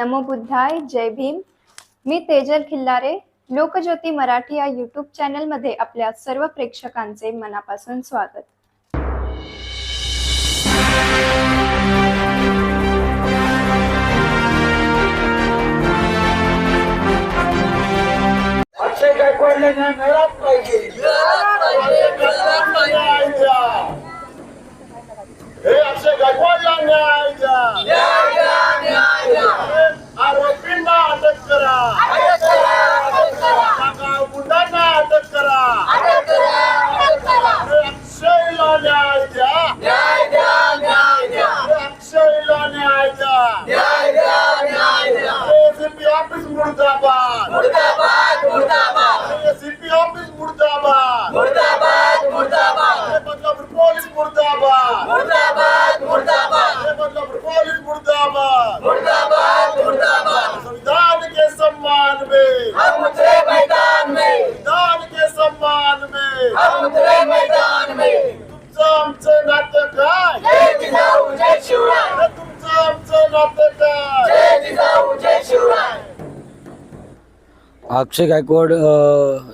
नमो बुद्धाय जय भीम. मी तेजल खिल्लारे लोकज्योती मराठी या यूट्यूब चॅनलमध्ये आपल्या सर्व प्रेक्षकांचे मनापासून स्वागत. अक्षय गायकवाडला न्याय पाहिजे. हे अक्षय गायकवाडला न्याय द्या. आरोपींना अटक करा. गुंडांना अटक करा. अक्षयला न्याय अक्षय गायकवाड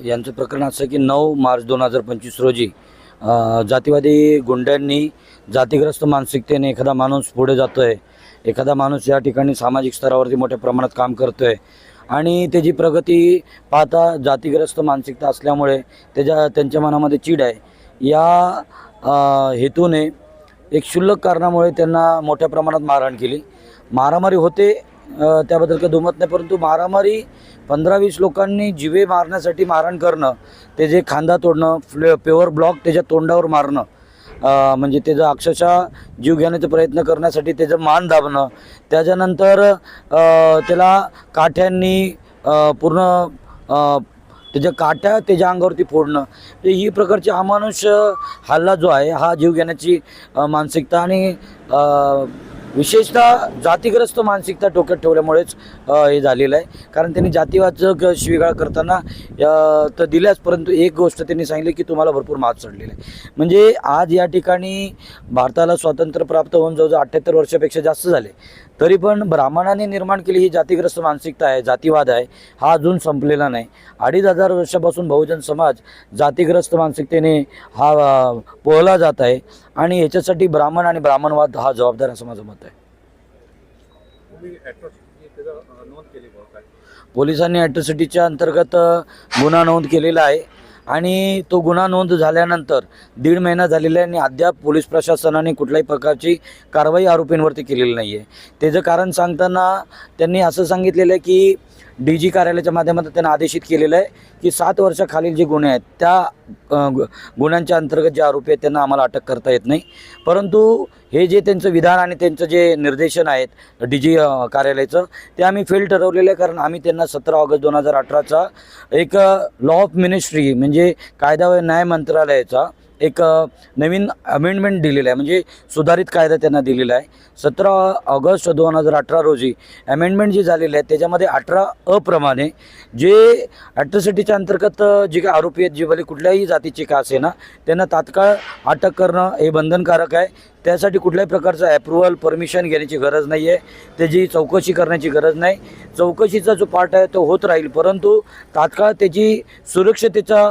यांचं प्रकरण असं आहे की नऊ मार्च दोन हजार पंचवीस रोजी जातीवादी गुंड्यांनी जातीग्रस्त मानसिकतेने एखादा माणूस पुढे जातो आहे एखादा माणूस या ठिकाणी सामाजिक स्तरावरती मोठ्या प्रमाणात काम करतो आहे आणि त्याची प्रगती पाहता जातीग्रस्त मानसिकता असल्यामुळे त्याच्या त्यांच्या मनामध्ये चीड आहे या हेतूने एक क्षुल्लक कारणामुळे त्यांना मोठ्या प्रमाणात मारहाण केली. मारामारी होते त्याबद्दल काही दुमत नाही परंतु मारामारी पंधरा वीस लोकांनी जिवे मारण्यासाठी मारण करणं ते जे खांदा तोडणं फ्ले पेवर ब्लॉक त्याच्या तोंडावर मारणं म्हणजे त्याचं अक्षरशः जीव घेण्याचा प्रयत्न करण्यासाठी त्याचं मान दाबणं त्याच्यानंतर त्याला काठ्यांनी पूर्ण त्याच्या काट्या त्याच्या अंगावरती फोडणं तर ही प्रकारची अमानुष हल्ला जो आहे हा जीव घेण्याची मानसिकता आणि विशेषतः जातीग्रस्त मानसिकता डोक्यात ठेवल्यामुळेच हे झालेलं आहे. कारण त्यांनी जातीवाचक शिवीगाळ करताना तर दिल्याच परंतु एक गोष्ट त्यांनी सांगितली की तुम्हाला भरपूर मात चढलेलं आहे. म्हणजे आज या ठिकाणी भारताला स्वातंत्र्य प्राप्त होऊन जवळजवळ अठ्ठ्याहत्तर वर्षापेक्षा जास्त झाले. तरी पण ब्राह्मणाने निर्माण केली ही जातीग्रस्त मानसिकता आहे जातीवाद आहे हा अजून संपलेला नाही. अडीच हजार वर्षापासून बहुजन समाज जातीग्रस्त मानसिकतेने हा पोहला जात आहे आणि याच्यासाठी ब्राह्मण आणि ब्राह्मणवाद हा जबाबदार असं माझं मत आहे. पोलिसांनी ॲट्रॉसिटीच्या अंतर्गत गुन्हा नोंद केलेला आहे. आणि तो गुन्हा नोंद झाल्यानंतर दीड महिना झालेला आहे आणि अद्याप पोलीस प्रशासनाने कुठल्याही प्रकारची कारवाई आरोपींवरती केलेली नाही आहे त्याचं कारण सांगताना त्यांनी असं सांगितलेलं आहे की डी जी कार्यालयाच्या माध्यमातून त्यांना आदेशित केलेलं आहे की सात वर्षाखालील जे गुन्हे आहेत त्या गु- गुन्ह्यांच्या अंतर्गत जे आरोपी आहेत त्यांना आम्हाला अटक करता येत नाही. परंतु हे जे त्यांचं विधान आणि त्यांचं जे निर्देशन आहेत डी जी कार्यालयाचं ते आम्ही फेल ठरवलेलं आहे कारण आम्ही त्यांना सतरा ऑगस्ट दोन हजार अठराचा एक लॉ ऑफ मिनिस्ट्री म्हणजे कायदा व न्याय मंत्रालयाचा एक नवीन अमेंडमेंट दिलेला आहे. म्हणजे सुधारित कायदा त्यांना दिलेला आहे. सतरा ऑगस्ट दोन हजार अठरा रोजी अमेंडमेंट जी झालेली आहे त्याच्यामध्ये अठरा अप्रमाणे जे ॲट्रॉसिटीच्या अंतर्गत जे काही आरोपी आहेत जे भले कुठल्याही जातीचे का असे ना त्यांना तात्काळ अटक करणं हे बंधनकारक आहे. त्यासाठी कुठल्याही प्रकारचं ॲप्रुव्हल परमिशन घेण्याची गरज नाही आहे त्याची चौकशी करण्याची गरज नाही. चौकशीचा जो पार्ट आहे तो होत राहील. परंतु तात्काळ त्याची सुरक्षतेचा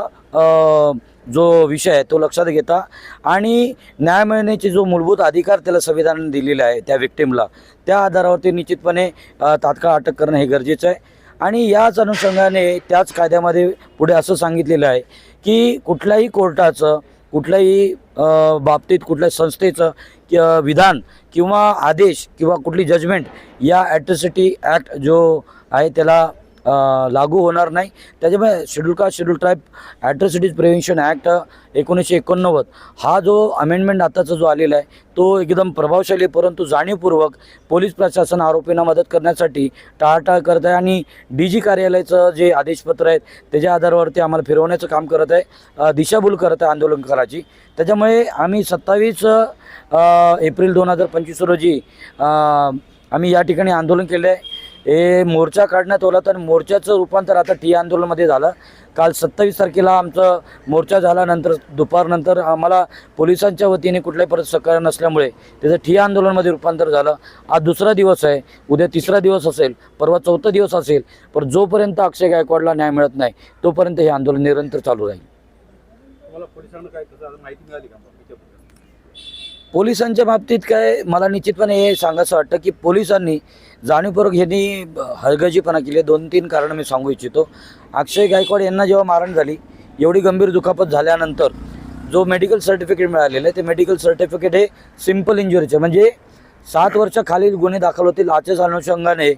जो विषय आहे तो लक्षात घेता. आणि न्याय मिळण्याचे जो मूलभूत अधिकार त्याला संविधानाने दिलेला आहे त्या विक्टिमला त्या आधारावरती निश्चितपणे तात्काळ अटक करणं हे गरजेचं आहे. आणि याच अनुषंगाने त्याच कायद्यामध्ये पुढे असं सांगितलेलं आहे की कुठल्याही कोर्टाचं कुठल्याही बाबतीत कुठल्याही संस्थेचं कि विधान किंवा आदेश किंवा कुठली जजमेंट या ॲट्रॉसिटी ॲक्ट जो आहे त्याला लागू होणार नाही. त्याच्यामुळे schedule caste schedule tribe atrocities prevention act एकोणीसशे एकोणनव्वद हा जो अमेंडमेंट आताचा जो आलेला आहे तो एकदम प्रभावशाली परंतु जाणीवपूर्वक पोलीस प्रशासन आरोपींना मदत करण्यासाठी टाळाटाळ करत आहे आणि डी जी कार्यालयाचं जे आदेशपत्र आहेत त्याच्या आधारावरती आम्हाला फिरवण्याचं काम करत आहे दिशाभूल करत आहे आंदोलनकाराची. त्याच्यामुळे आम्ही सत्तावीस एप्रिल दोन हजार पंचवीस रोजी आम्ही या ठिकाणी आंदोलन केलं आहे हे मोर्चा काढण्यात आला तर मोर्चाचं रूपांतर आता टी आंदोलनमध्ये झालं. काल सत्तावीस तारखेला आमचं मोर्चा झाल्यानंतर दुपारनंतर आम्हाला पोलिसांच्या वतीने कुठल्याही परत सहकार्य नसल्यामुळे त्याचं ठिय्या आंदोलनमध्ये रूपांतर झालं. आज दुसरा दिवस आहे. उद्या तिसरा दिवस असेल. परवा चौथा दिवस असेल. पण जोपर्यंत अक्षय गायकवाडला न्याय मिळत नाही तोपर्यंत हे आंदोलन निरंतर चालू राहील. तुम्हाला पोलिसांना काय माहिती मिळाली का? पोलिसांच्या बाबतीत काय मला निश्चितपणे हे सांगायचं वाटतं की पोलिसांनी जाणीवपूर्वक ह्यांनी हलगजीपणा केली. दोन तीन कारणं मी सांगू इच्छितो. अक्षय गायकवाड यांना जेव्हा मारण झाली एवढी गंभीर दुखापत झाल्यानंतर जो मेडिकल सर्टिफिकेट मिळालेलं आहे ते मेडिकल सर्टिफिकेट हे सिंपल इंजुरीचे म्हणजे सात वर्षाखालील गुन्हे दाखल होतील आचेच अनुषंगाने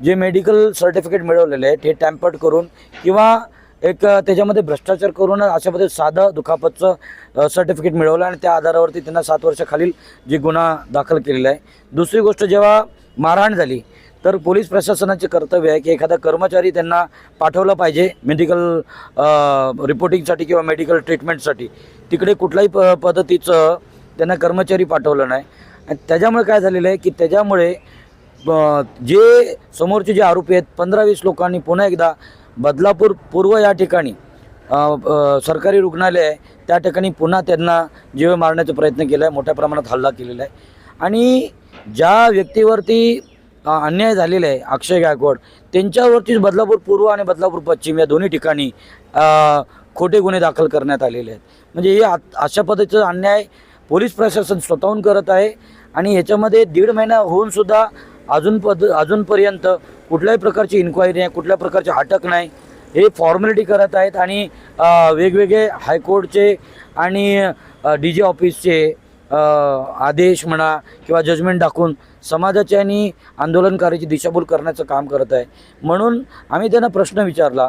जे मेडिकल सर्टिफिकेट मिळवलेले आहे ते टॅम्पर्ड करून किंवा एक त्याच्यामध्ये भ्रष्टाचार करून अशा साधं दुखापतचं सर्टिफिकेट मिळवलं आणि त्या आधारावरती त्यांना सात वर्षाखालील जी गुन्हा दाखल केलेला आहे. दुसरी गोष्ट जेव्हा मारहाण झाली तर पोलीस प्रशासनाचे कर्तव्य आहे की एखादा कर्मचारी त्यांना पाठवला पाहिजे मेडिकल रिपोर्टिंगसाठी किंवा मेडिकल ट्रीटमेंटसाठी तिकडे कुठल्याही प पद्धतीचं त्यांना कर्मचारी पाठवलं नाही. आणि त्याच्यामुळे काय झालेलं आहे की त्याच्यामुळे जे समोरचे जे आरोपी आहेत पंधरा वीस लोकांनी पुन्हा एकदा बदलापूर पूर्व या ठिकाणी सरकारी रुग्णालय आहे. त्या ठिकाणी पुन्हा त्यांना जीव मारण्याचा प्रयत्न केला आहे मोठ्या प्रमाणात हल्ला केलेला आहे. आणि ज्या व्यक्तीवरती अन्याय झालेला आहे अक्षय गायकवाड त्यांच्यावरतीच बदलापूर पूर्व आणि बदलापूर पश्चिम या दोन्ही ठिकाणी खोटे गुन्हे दाखल करण्यात आलेले आहेत. म्हणजे हे आ- अशा पद्धतीचा अन्याय पोलीस प्रशासन स्वतःहून करत आहे. आणि याच्यामध्ये दीड महिना होऊन सुद्धा अजून पद अजूनपर्यंत कुठल्याही प्रकारची इन्क्वायरी नाही कुठल्या प्रकारची अटक नाही. हे फॉर्मॅलिटी करत आहेत आणि वेगवेगळे हायकोर्टचे आणि डी जे ऑफिसचे आदेश म्हणा किंवा जजमेंट दाखवून समाजाची आणि आंदोलनकाराची दिशाभूल करण्याचं काम करत आहे. म्हणून आम्ही त्यांना प्रश्न विचारला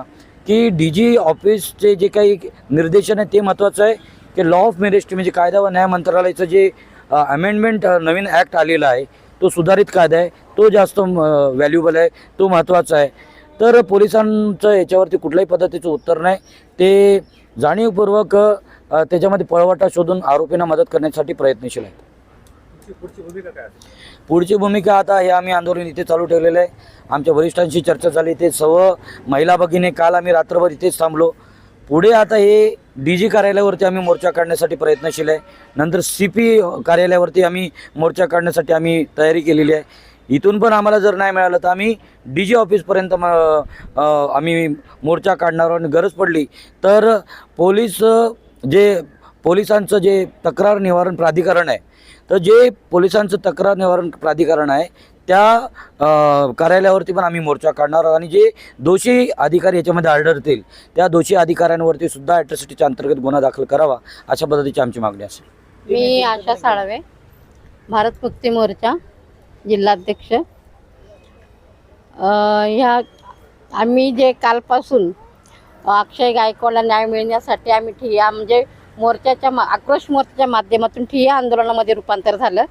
की डी जी ऑफिसचे जे काही निर्देशन आहे ते महत्त्वाचं आहे की लॉ ऑफ मेरिस्ट म्हणजे कायदा व न्याय मंत्रालयाचं जे अमेंडमेंट नवीन ॲक्ट आलेलं आहे तो सुधारित कायदा आहे तो जास्त व्हॅल्युबल आहे तो महत्त्वाचा आहे. तर पोलिसांचं याच्यावरती कुठल्याही पद्धतीचं उत्तर नाही. ते जाणीवपूर्वक त्याच्यामध्ये पळवाटा शोधून आरोपींना मदत करण्यासाठी प्रयत्नशील आहेत. भूमिका पुढची भूमिका आता हे आम्ही आंदोलन इथे चालू ठेवलेलं आहे. आमच्या वरिष्ठांशी चर्चा झाली ते सर्व महिला भगिनी काल आम्ही रात्रभर इथेच थांबलो. पुढे आता हे डी जी कार्यालयावरती आम्ही मोर्चा काढण्यासाठी प्रयत्नशील आहे. नंतर सी पी कार्यालयावरती आम्ही मोर्चा काढण्यासाठी आम्ही तयारी केलेली आहे. इथून पण आम्हाला जर नाही मिळालं तर आम्ही डी जी ऑफिसपर्यंत म आम्ही मोर्चा काढणार आणि गरज पडली तर पोलीस जे पोलिसांचं जे तक्रार निवारण प्राधिकरण आहे तर जे पोलिसांचं तक्रार निवारण प्राधिकरण आहे त्या कार्यालयावरती पण आम्ही मोर्चा काढणार आणि जे दोषी अधिकारी याच्यामध्ये आढळतील त्या दोषी अधिकाऱ्यांवरती सुद्धा ॲट्रॉसिटीच्या अंतर्गत गुन्हा दाखल करावा अशा पद्धतीची आमची मागणी असेल. मी आशा साळवे भारत मुक्ती मोर्चा जिल्हाध्यक्ष. ह्या आम्ही जे कालपासून अक्षय गायकवाडला न्याय मिळण्यासाठी आम्ही ठिय्या म्हणजे मोर्चाच्या मा आक्रोश मोर्चाच्या माध्यमातून ठिय्या आंदोलनामध्ये रूपांतर झालं.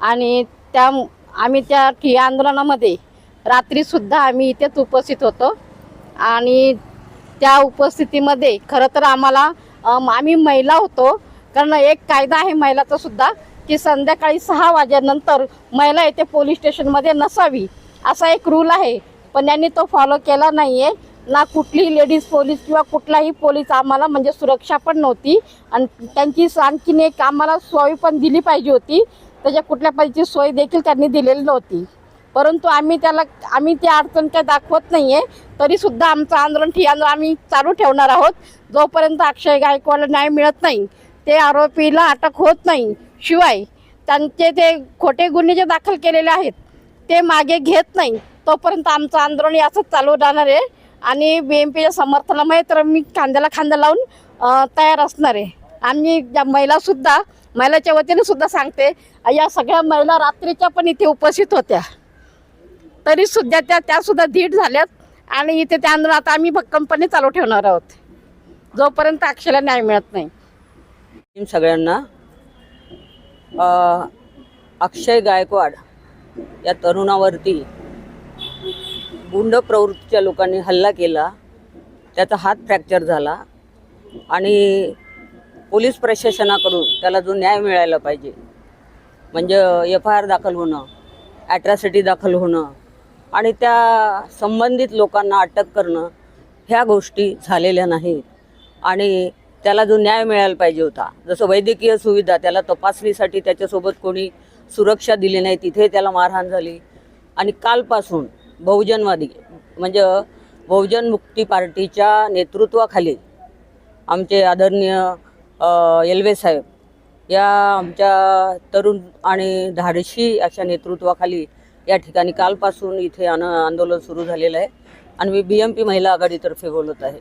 आणि त्या आम्ही त्या ठिया आंदोलनामध्ये रात्रीसुद्धा आम्ही इथेच उपस्थित होतो. आणि त्या उपस्थितीमध्ये खरं तर आम्हाला आम्ही महिला होतो. कारण एक कायदा आहे महिलाचा सुद्धा की संध्याकाळी सहा वाजेनंतर महिला येथे पोलीस स्टेशनमध्ये नसावी असा एक रूल आहे. पण यांनी तो फॉलो केला नाही आहे ना कुठलीही लेडीज पोलीस किंवा कुठलाही पोलीस आम्हाला म्हणजे सुरक्षा पण नव्हती. आणि त्यांची आणखीन एक आम्हाला सोय पण दिली पाहिजे होती. त्याच्या कुठल्या पद्धतीची सोय देखील त्यांनी दिलेली नव्हती. परंतु आम्ही त्याला आम्ही त्या अडचण काय दाखवत नाही आहे तरीसुद्धा आमचं आंदोलन ठिय्या आंदोलन आम्ही चालू ठेवणार आहोत. जोपर्यंत अक्षय गायकवाडला न्याय मिळत नाही ते आरोपीला अटक होत नाही. शिवाय त्यांचे ते खोटे गुन्हे जे दाखल केलेले आहेत ते मागे घेत नाही. तोपर्यंत आमचं आंदोलन हे असंच चालू राहणार आहे. आणि बी एम पीच्या समर्थनामुळे तर मी खांद्याला खांदा लावून तयार असणार आहे. आम्ही ज्या महिलासुद्धा महिलाच्या वतीने सुद्धा सांगते या सगळ्या महिला रात्रीच्या पण इथे उपस्थित होत्या. तरी सुद्धा त्या त्या सुद्धा धीट झाल्यात आणि इथे त्या आता आम्ही भक्कमपणे चालू ठेवणार आहोत. जोपर्यंत अक्षयला न्याय मिळत नाही. सगळ्यांना अक्षय गायकवाड या तरुणावरती गुंड प्रवृत्तीच्या लोकांनी हल्ला केला त्याचा हात फ्रॅक्चर झाला आणि पोलीस प्रशासनाकडून त्याला जो न्याय मिळायला पाहिजे. म्हणजे एफ आय आर दाखल होणं ॲट्रॅसिटी दाखल होणं आणि त्या संबंधित लोकांना अटक करणं ह्या गोष्टी झालेल्या नाहीत. आणि त्याला जो न्याय मिळायला पाहिजे होता जसं वैद्यकीय सुविधा त्याला तपासणीसाठी त्याच्यासोबत कोणी सुरक्षा दिली नाही तिथे त्याला मारहाण झाली. आणि कालपासून बहुजनवादी म्हणजे बहुजन मुक्ती पार्टीच्या नेतृत्वाखाली आमचे आदरणीय येल्वे साहेब या आमच्या तरुण आणि धाडशी अशा नेतृत्वाखाली या ठिकाणी कालपासून इथे आन आंदोलन सुरू झालेलं आहे आणि मी बी एम पी महिला आघाडीतर्फे बोलत आहे.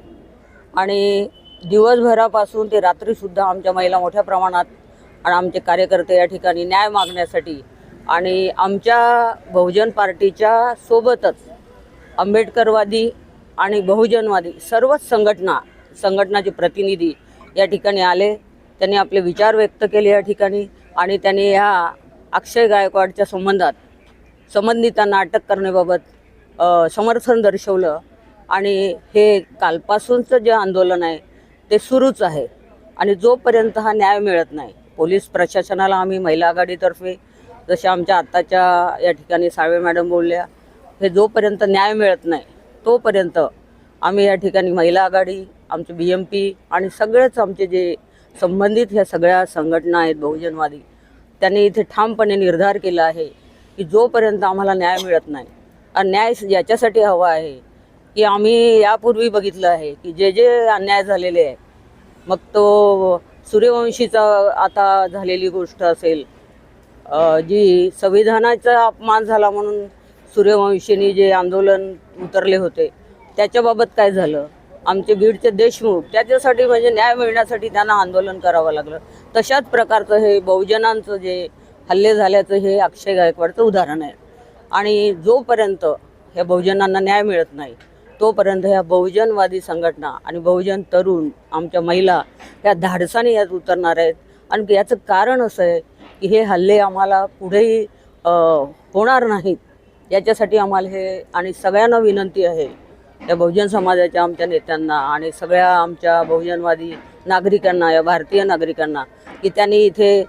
आणि दिवसभरापासून ते रात्रीसुद्धा आमच्या महिला मोठ्या प्रमाणात आणि आमचे कार्यकर्ते या ठिकाणी न्याय मागण्यासाठी आणि आमच्या बहुजन पार्टीच्या सोबतच आंबेडकरवादी आणि बहुजनवादी सर्वच संघटना संघटनाचे प्रतिनिधी या ठिकाणी आले. त्यांनी आपले विचार व्यक्त केले या ठिकाणी आणि त्यांनी ह्या अक्षय गायकवाडच्या संबंधात संबंधितांना अटक करण्याबाबत समर्थन दर्शवलं. आणि हे कालपासूनचं जे आंदोलन आहे ते सुरूच आहे. आणि जोपर्यंत हा न्याय मिळत नाही पोलीस प्रशासनाला आम्ही महिला आघाडीतर्फे जशा आमच्या आत्ताच्या या ठिकाणी साळवे मॅडम बोलल्या हे जोपर्यंत न्याय मिळत नाही तोपर्यंत आम्ही या ठिकाणी महिला आघाडी आमचं बी एम पी आणि सगळेच आमचे जे संबंधित ह्या सगळ्या संघटना आहेत बहुजनवादी त्यांनी इथे ठामपणे निर्धार केला आहे की जोपर्यंत आम्हाला न्याय मिळत नाही आणि न्याय याच्यासाठी हवा आहे की आम्ही यापूर्वी बघितलं आहे की जे जे अन्याय झालेले आहे मग तो सूर्यवंशीचा आता झालेली गोष्ट असेल जी संविधानाचा अपमान झाला म्हणून सूर्यवंशींनी जे आंदोलन उतरले होते त्याच्याबाबत काय झालं? आमचे बीडचे देशमुख त्याच्यासाठी म्हणजे न्याय मिळण्यासाठी त्यांना आंदोलन करावं लागलं. तशाच प्रकारचं हे बहुजनांचं जे हल्ले झाल्याचं हे अक्षय गायकवाडचं उदाहरण आहे. आणि जोपर्यंत ह्या बहुजनांना न्याय मिळत नाही तोपर्यंत ह्या बहुजनवादी संघटना आणि बहुजन तरुण आमच्या महिला ह्या धाडसाने यात उतरणार आहेत. आणि याचं कारण असं आहे की हे हल्ले आम्हाला पुढेही होणार नाहीत. याच्यासाठी आम्हाला हे आणि सगळ्यांना विनंती आहे या बहुजन समाजाच्या आमच्या नेत्यांना आणि सगळ्या आमच्या बहुजनवादी नागरिकांना या भारतीय नागरिकांना की त्यांनी इथे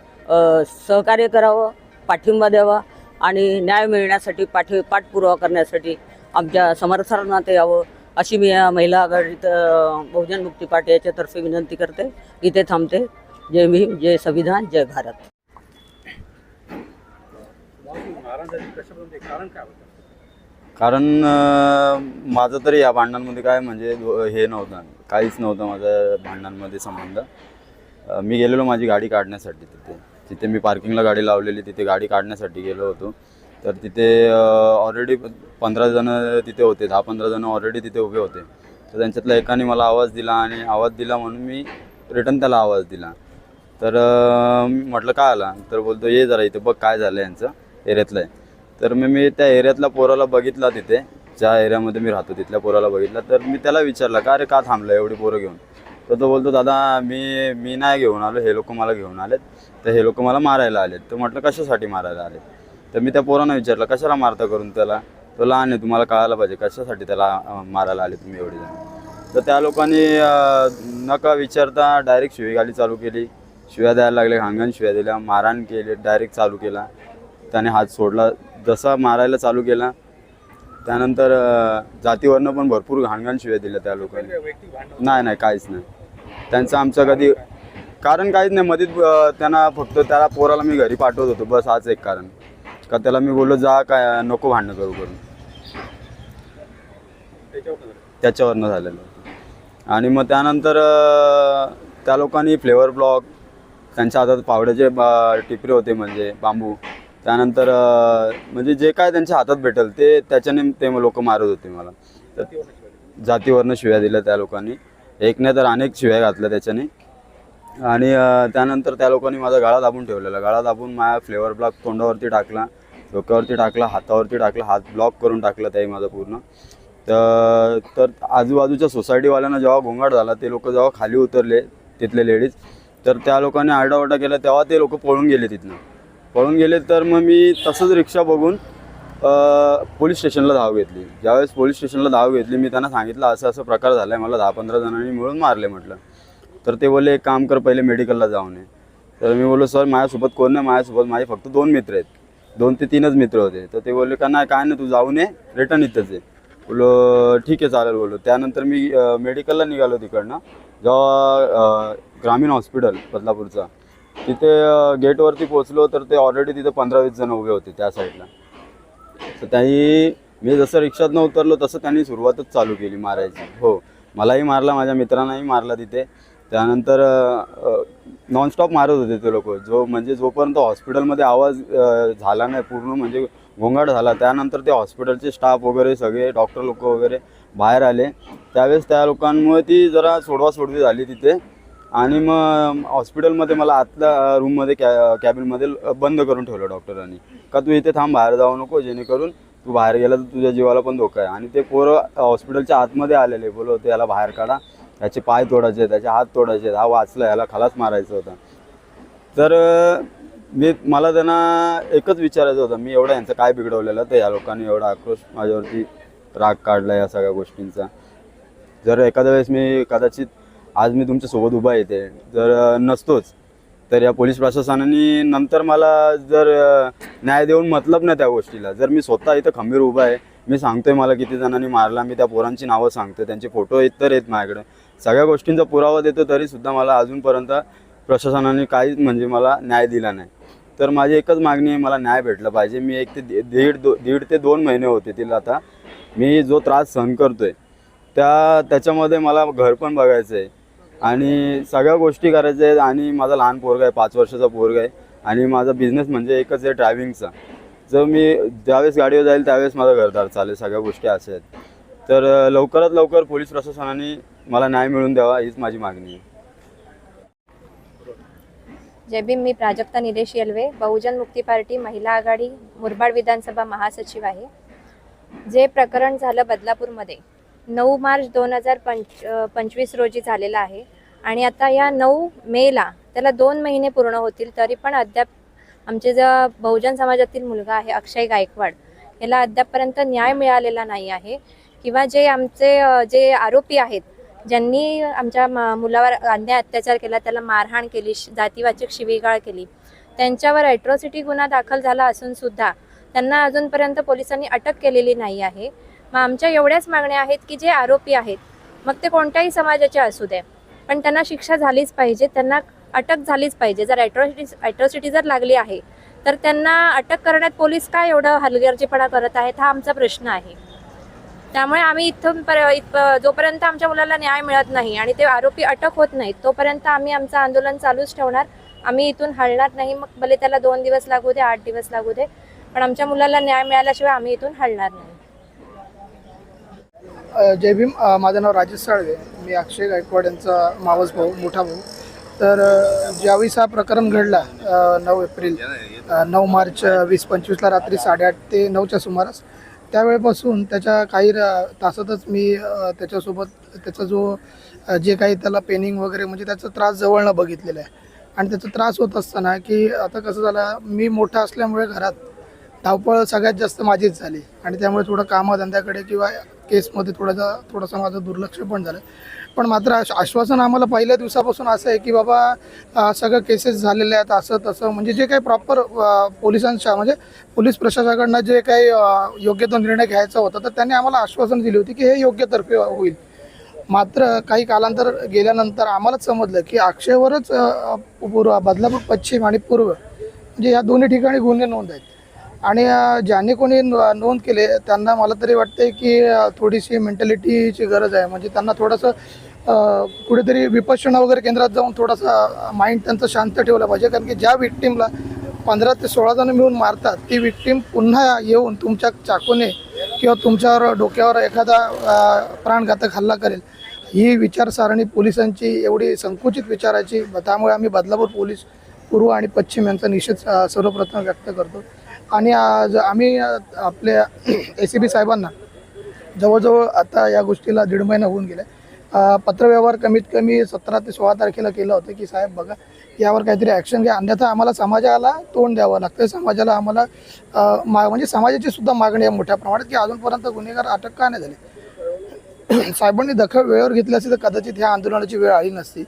सहकार्य करावं पाठिंबा द्यावा आणि न्याय मिळण्यासाठी पाठी पाठपुरावा करण्यासाठी आमच्या समर्थनात यावं अशी मी या महिला आघाडीत बहुजन मुक्ती पार्टी याच्यातर्फे विनंती करते. इथे थांबते. जय भीम जय संविधान जय भारत. कारण काय कारण माझं तरी या भांडणांमध्ये काय म्हणजे हे नव्हतं. काहीच नव्हतं माझं भांडणांमध्ये संबंध. मी गेलेलो माझी गाडी काढण्यासाठी तिथे. तिथे मी पार्किंगला गाडी लावलेली तिथे गाडी काढण्यासाठी गेलो होतो. तर तिथे ऑलरेडी पंधरा जणं तिथे होते दहा पंधरा जणं ऑलरेडी तिथे उभे होते. तर त्यांच्यातल्या एकाने मला आवाज दिला आणि आवाज दिला म्हणून मी रिटर्न त्याला आवाज दिला. तर म्हटलं काय आला? तर बोलतो ये जरा इथे बघ काय झालं यांचं एरियातलं आहे. तर मी मी त्या एरियातल्या पोराला बघितला तिथे. ज्या एरियामध्ये मी राहतो तिथल्या पोराला बघितला. तर मी त्याला विचारलं का अरे का थांबलं एवढी पोरं घेऊन? तर तो बोलतो दादा मी मी नाही घेऊन आलो. हे लोक मला घेऊन आलेत. तर हे लोक मला मारायला आलेत. तर म्हटलं कशासाठी मारायला आले तर मी त्या पोरानं विचारलं कशाला मारता करून त्याला? तो लहान आहे तुम्हाला कळायला पाहिजे. कशासाठी त्याला मारायला आले तुम्ही एवढे जण? तर त्या लोकांनी नका विचारता डायरेक्ट शिवीगाली चालू केली. शिव्या द्यायला लागले घाणघाण शिव्या दिल्या. मारहाण केले डायरेक्ट चालू केला. त्याने हात सोडला. जसा मारायला चालू केला त्यानंतर जातीवरनं पण भरपूर घाणघाण शिव्या दिल्या त्या लोकांनी. नाही नाही काहीच नाही. त्यांचं आमचं कधी कारण काहीच नाही. मध्येच त्यांना फक्त त्याला पोराला मी घरी पाठवत होतो. बस हाच एक कारण. का त्याला मी बोललो जा काय नको भांडणं करू करून त्याच्यावरनं झालेलं आणि मग त्यानंतर त्या लोकांनी फ्लेवर ब्लॉक त्यांच्या हातात पावड्याचे टिपरे होते म्हणजे बांबू. त्यानंतर म्हणजे जे काय त्यांच्या हातात भेटेल ते त्याच्याने ते लोक मारत होते मला. तर जातीवरनं शिव्या दिल्या त्या लोकांनी. एक नाही तर अनेक शिव्या घातल्या त्याच्याने. आणि त्यानंतर त्या लोकांनी माझा गाळा दाबून ठेवलेला. गाळा दाबून माझ्या फ्लेवर ब्लॉक तोंडावरती टाकला. डोक्यावरती टाकला हातावरती टाकला हात ब्लॉक करून टाकला त्याही माझा पूर्ण. तर तर आजूबाजूच्या सोसायटीवाल्यांना जेव्हा गोंगाट झाला ते लोक जेव्हा खाली उतरले तिथले लेडीज तर त्या लोकांनी आरडाओरडा केला तेव्हा ते लोक पळून गेले तिथनं. पळून गेले तर मग मी तसंच रिक्षा बघून पोलीस स्टेशनला धाव घेतली. ज्यावेळेस पोलीस स्टेशनला धाव घेतली मी त्यांना सांगितलं असं असं प्रकार झाला आहे मला दहा पंधरा जणांनी मिळून मारले म्हटलं. तर ते बोलले एक काम कर पहिले मेडिकलला जाऊन ये. तर मी बोललो सर माझ्यासोबत कोण नाही माझ्यासोबत माझे फक्त दोन मित्र आहेत. दोन ते तीनच मित्र होते. तर ते बोलले का नाही काय नाही तू जाऊन ये रिटर्न इथंच आहे बोलो ठीक आहे चालेल बोललो. त्यानंतर मी मेडिकलला निघालो तिकडनं जेव्हा ग्रामीण हॉस्पिटल बदलापूरचा. तिथे गेटवरती पोचलो तर ते ऑलरेडी तिथे पंधरा वीस जण उभे होते त्या साईडला तर त्यांनी मी जसं रिक्षातनं उतरलो तसं त्यांनी सुरुवातच चालू केली मारायची. हो मलाही मारला माझ्या मित्रांनाही मारला तिथे. त्यानंतर नॉनस्टॉप मारत होते ते लोक. जो म्हणजे जोपर्यंत हॉस्पिटलमध्ये आवाज झाला नाही पूर्ण म्हणजे गोंगाट झाला त्यानंतर ते हॉस्पिटलचे स्टाफ वगैरे सगळे डॉक्टर लोक वगैरे बाहेर आले. त्यावेळेस त्या लोकांमुळे ती जरा सोडवा सोडवी झाली तिथे. आणि मग हॉस्पिटलमध्ये मला आतल्या रूममध्ये कॅ कॅबिनमध्ये बंद करून ठेवलं डॉक्टरांनी. का तू इथे थांब बाहेर जाऊ नको जेणेकरून तू बाहेर गेला तर तुझ्या जीवाला पण धोका आहे. आणि ते पोरं हॉस्पिटलच्या आतमध्ये आलेले बोलत होते याला बाहेर काढा. याचे पाय तोडायचे त्याचे हात तोडायचे हा वाचला याला खलास मारायचं होतं. तर मी मला त्यांना एकच विचारायचं होतं. मी एवढं यांचं काय बिघडवलेलं तर या लोकांनी एवढा आक्रोश माझ्यावरती राग काढला या सगळ्या गोष्टींचा. जर एखाद्या वेळेस मी कदाचित आज मी तुमच्यासोबत उभा येते जर नसतोच तर या पोलीस प्रशासनाने नंतर मला जर न्याय देऊन मतलब नाही त्या गोष्टीला. जर मी स्वतः इथं खंबीर उभा आहे मी सांगतोय मला किती जणांनी मारला मी त्या पोरांची नावं सांगतोय त्यांचे फोटो तर आहेत माझ्याकडे. सगळ्या गोष्टींचा पुरावा देतो तरीसुद्धा मला अजूनपर्यंत प्रशासनाने काहीच म्हणजे मला न्याय दिला नाही. तर माझी एकच मागणी आहे मला न्याय भेटला पाहिजे. मी एक ते दीड दो दीड ते दोन महिने होते तिला आता. मी जो त्रास सहन करतोय त्या त्याच्यामध्ये मला घर पण बघायचं आहे आणि सगळ्या गोष्टी करायच्या आहेत. आणि माझा लहान पोरगा आहे पाच वर्षाचा पोरगा आहे. आणि माझा बिझनेस म्हणजे एकच आहे ड्रायव्हिंगचा जर मी ज्यावेळेस गाडीवर जाईल त्यावेळेस माझा घरदार चालेल. सगळ्या गोष्टी अशा आहेत. तर लवकरात लवकर पोलीस प्रशासनाने मला न्याय मिळून द्यावा हीच माझी मागणी आहे. जय भीम मी प्राजक्ता निलेश येलवे. बहुजन मुक्ती पार्टी महिला आघाडी मुरबाड विधानसभा महासचिव आहे. जे प्रकरण झालं बदलापूरमध्ये नऊ मार्च दोन हजार पंच पंचवीस रोजी झालेला आहे. आणि आता या नऊ मेला त्याला दोन महिने पूर्ण होतील तरी पण अद्याप आमचे जो बहुजन समाजातील मुलगा आहे अक्षय गायकवाड याला अद्यापपर्यंत न्याय मिळालेला नाही आहे. किंवा जे आमचे जे आरोपी आहेत ज्यांनी आमच्या म- मुलावर अन्याय अत्याचार केला त्याला मारहाण केली जातीवाचक शिवीगाळ केली त्यांच्यावर ॲट्रॉसिटी गुन्हा दाखल झाला असून सुद्धा त्यांना अजूनपर्यंत पोलिसांनी अटक केलेली नाही आहे. मग आमच्या एवढ्याच मागण्या आहेत की जे आरोपी आहेत मग ते कोणत्याही समाजाचे असू दे. पण त्यांना शिक्षा झालीच पाहिजे त्यांना अटक झालीच पाहिजे. जर ॲट्रॉसिटी ॲट्रॉसिटी जर लागली आहे तर त्यांना अटक करण्यात पोलीस काय एवढं हलगर्जीपणा करत आहेत हा आमचा प्रश्न आहे. त्यामुळे आम्ही इथून पर इथं जोपर्यंत आमच्या मुलाला न्याय मिळत नाही आणि ते आरोपी अटक होत नाहीत तोपर्यंत आम्ही आमचं आंदोलन चालूच ठेवणार. आम्ही इथून हलणार नाही मग भले त्याला दोन दिवस लागू दे आठ दिवस लागू दे पण आमच्या मुलाला न्याय मिळाल्याशिवाय आम्ही इथून हलणार नाही. जय भीम माझं नाव राजेश साळवे. मी अक्षय गायकवाड यांचा मावस भाऊ मोठा भाऊ. तर ज्यावेळेस हा प्रकरण घडला नऊ एप्रिल नऊ मार्च वीस पंचवीसला रात्री साडेआठ ते नऊच्या सुमारास त्यावेळेपासून त्याच्या काही तासातच मी त्याच्यासोबत त्याचा जो जे काही त्याला पेनिंग वगैरे म्हणजे त्याचा त्रास जवळनं बघितलेला आहे. आणि त्याचा त्रास होत असताना की आता कसं झालं मी मोठा असल्यामुळे घरात धावपळ सगळ्यात जास्त माझीच झाली. आणि त्यामुळे थोडं कामधंद्याकडे किंवा केसमध्ये थोडासा थोडंसं माझं दुर्लक्ष पण झालं. पण मात्र आश्वासन आम्हाला पहिल्या दिवसापासून असं आहे की बाबा सगळं केसेस झालेले आहेत असं तसं. म्हणजे जे काही प्रॉपर पोलिसांच्या म्हणजे पोलीस प्रशासनाकडनं जे काही योग्य तो निर्णय घ्यायचा होता तर त्यांनी आम्हाला आश्वासन दिली होती की हे योग्यतर्फे होईल. मात्र काही कालांतर गेल्यानंतर आम्हालाच समजलं की अक्षयवरच पूर्व बदलापूर पश्चिम आणि पूर्व म्हणजे या दोन्ही ठिकाणी गुन्हे नोंद आहेत. आणि ज्याने कोणी नोंद केले त्यांना मला तरी वाटते की थोडीशी मेंटॅलिटीची गरज आहे. म्हणजे त्यांना थोडंसं कुठेतरी विपश्यना वगैरे केंद्रात जाऊन थोडासा माइंड त्यांचं शांत ठेवलं पाहिजे. कारण की ज्या विक्टीमला पंधरा ते सोळा जण मिळून मारतात ती विक्टीम पुन्हा येऊन तुमच्या चाकूने किंवा तुमच्यावर डोक्यावर एखादा प्राणघातक हल्ला करेल. ही विचारसारणी पोलिसांची एवढी संकुचित विचाराची त्यामुळे आम्ही बदलापूर पोलीस पूर्व आणि पश्चिम यांचा निषेध सर्वप्रथम व्यक्त करतो. आणि आज आम्ही आपल्या ए सी बी साहेबांना जवळजवळ आता या गोष्टीला दीड महिना होऊन गेला आहे पत्रव्यवहार कमीत कमी सतरा ते सोळा तारखेला केलं होतं की साहेब बघा यावर काहीतरी ॲक्शन घ्या. अन्यथा आम्हाला समाजाला तोंड द्यावं लागतं समाजाला आम्हाला मा म्हणजे समाजाची सुद्धा मागणी आहे मोठ्या प्रमाणात की अजूनपर्यंत गुन्हेगार अटक का नाही झाले. साहेबांनी दखल वेळेवर घेतली असती तर कदाचित ह्या आंदोलनाची वेळ आली नसती.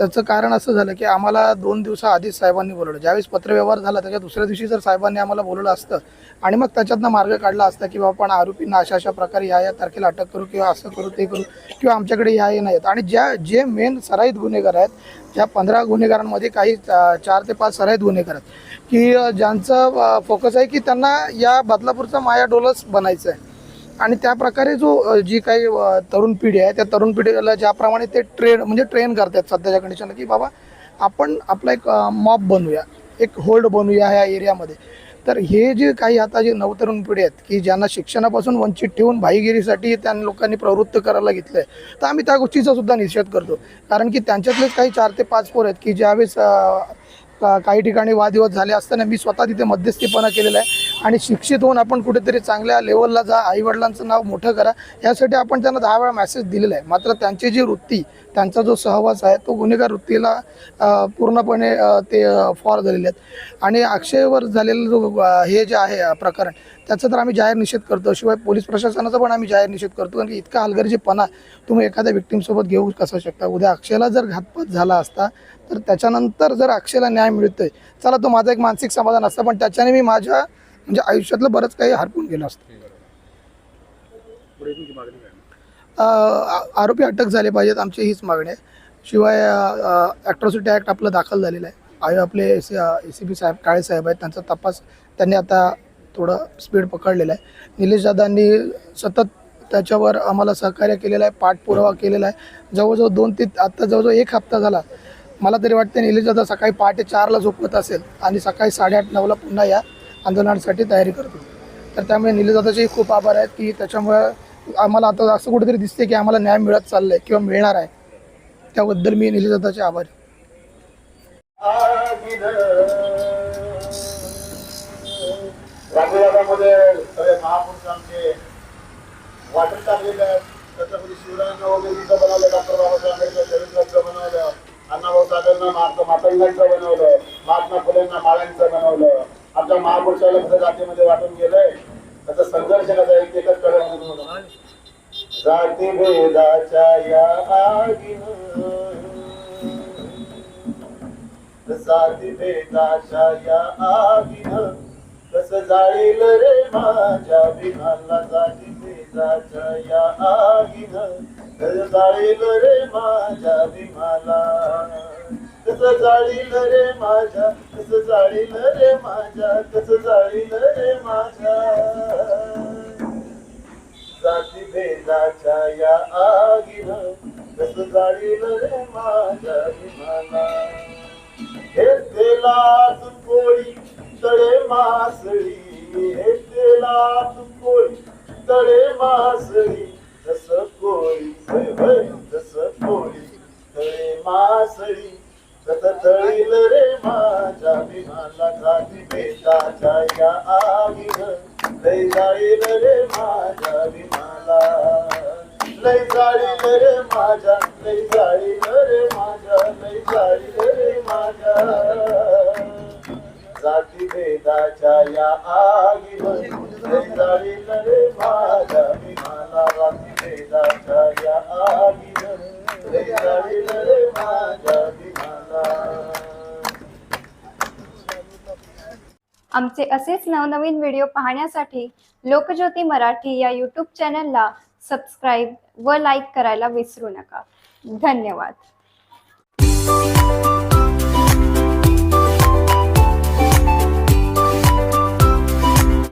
त्याचं कारण असं झालं की आम्हाला दोन दिवसाआधीच साहेबांनी बोलवलं. ज्यावेळेस पत्रव्यवहार झाला त्याच्या दुसऱ्या दिवशी जर साहेबांनी आम्हाला बोलवलं असतं आणि मग त्याच्यातनं मार्ग काढला असता की बाबा आपण आरोपींना अशा अशा प्रकारे ह्या या तारखेला अटक करू किंवा असं करू ते करू किंवा आमच्याकडे ह्या हे नाहीत. आणि ज्या जे मेन सराईत गुन्हेगार आहेत ज्या पंधरा गुन्हेगारांमध्ये काही चार ते पाच सराईत गुन्हेगार आहेत की ज्यांचं फोकस आहे की त्यांना या बदलापूरचा माया डोलस बनायचं आहे आणि त्या प्रकारे जो जी काही तरुण पिढी आहे त्या तरुण पिढीला ज्याप्रमाणे ते ट्रेन म्हणजे ट्रेन करतात सध्याच्या कंडिशनला की बाबा आपण आपला एक मॉब बनवूया एक होल्ड बनवूया ह्या एरियामध्ये तर हे जे काही आता जे नवतरुण पिढी आहेत की ज्यांना शिक्षणापासून वंचित ठेवून भाईगिरीसाठी त्या लोकांनी प्रवृत्त करायला घेतलं आहे तर आम्ही त्या गोष्टीचा सुद्धा निषेध करतो. कारण की त्यांच्यातलेच काही चार ते पाच पोर आहेत की ज्यावेळेस का- काही ठिकाणी वादविवाद झाले असताना मी स्वतः तिथे मध्यस्थीपणा केलेला आहे. आणि शिक्षित होऊन आपण कुठेतरी चांगल्या लेवलला जा आईवडिलांचं नाव मोठं करा. यासाठी आपण त्यांना दहा वेळा मॅसेज दिलेला आहे. मात्र त्यांची जी वृत्ती त्यांचा जो सहवास आहे तो गुन्हेगार वृत्तीला पूर्णपणे ते फॉर झालेले आहेत. आणि अक्षयवर झालेलं जो हे जे आहे प्रकरण त्याचा तर आम्ही जाहीर निषेध करतो. शिवाय पोलीस प्रशासनाचा पण आम्ही जाहीर निषेध करतो. कारण की इतका हलगर्जीपणा तुम्ही एखाद्या व्यक्तींसोबत घेऊ कसं शकता? उद्या अक्षयला जर घातपात झाला असता तर त्याच्यानंतर जर अक्षयला न्याय मिळतोय चला तो माझा एक मानसिक समाधान असतं. पण त्याच्याने मी माझ्या म्हणजे आयुष्यातलं बरंच काही हरपून गेलं असतं. आरोपी अटक झाले पाहिजेत आमची हीच मागणी आहे. शिवाय ॲक्ट्रॉसिटी ॲक्ट आपलं दाखल झालेलं आहे. आय आपले A C A C P साहेब काळे साहेब आहेत त्यांचा तपास त्यांनी आता थोडं स्पीड पकडलेलं आहे. निलेश दादांनी सतत त्याच्यावर आम्हाला सहकार्य केलेलं आहे पाठपुरावा केलेला आहे. जवळजवळ दोन ते आत्ता जवळजवळ एक हप्ता झाला. मला तरी वाटते निलेश दादा सकाळी पहाटे चारला झोपत असेल आणि सकाळी साडेआठ नऊला पुन्हा या आंदोलनासाठी तयारी करतो तर त्यामुळे निलेश दादाचे खूप आभार आहेत की त्याच्यामुळे आम्हाला आता असं कुठेतरी दिसते की आम्हाला न्याय मिळत चाललं आहे किंवा मिळणार आहे. त्याबद्दल मी निलेश दादाचे आभार सगळे महापुरुषांचे वाटत टाकलेले आहेत. त्याच्यामध्ये शिवरायांना वगैरे बनवलं डॉक्टर बाबासाहेब आंबेडकर शरीराचं बनवलं अण्णाभाऊ साहेबांना महात्मा मातंगांचं बनवलं महात्मा फुलेंना माळ्यांचं बनवलं. आमच्या महापुरुषाला कसं जातीमध्ये वाटून गेलंय. त्याचा संघर्ष कसा एक एकच कडे जाती भेदाच्या या आगीन जाती भेदाच्या या आगीन कस जाईल रे माझ्या विमाला जाती भेदाच्या या आगीन कसं जाईल रे माझ्या विमाला कस जाळील रे माझ्या कसं जाळील रे माझ्या? कसं जाळील रे माझ्या? जाती भेदाच्या या आगीन कसं जाळील रे माझ्या विमाला हे तेलात पोळी तळे मासळी. हे तेलात पोळी तळे मासळी. जस कोळी होय जस कोळी तळे मासळी. तळील रे माझ्या विमाला जाती बेताच्या या आगीनं. लय जाळील रे माझ्या विमाला लय जाळील रे माझ्या लय जाळील रे माझ्या लय जाळील रे माझ्या. जाती भेदाच्या या आगीनं. लय जाळील रे माझ्या विमाला जाती भेदाच्या या आगीनं. लय जाळील रे माझ्या आमचे असेच नवनवीन व्हिडिओ पाहण्यासाठी लोकज्योती मराठी या यूट्यूब चॅनलला सबस्क्राईब व लाईक करायला विसरू नका. धन्यवाद.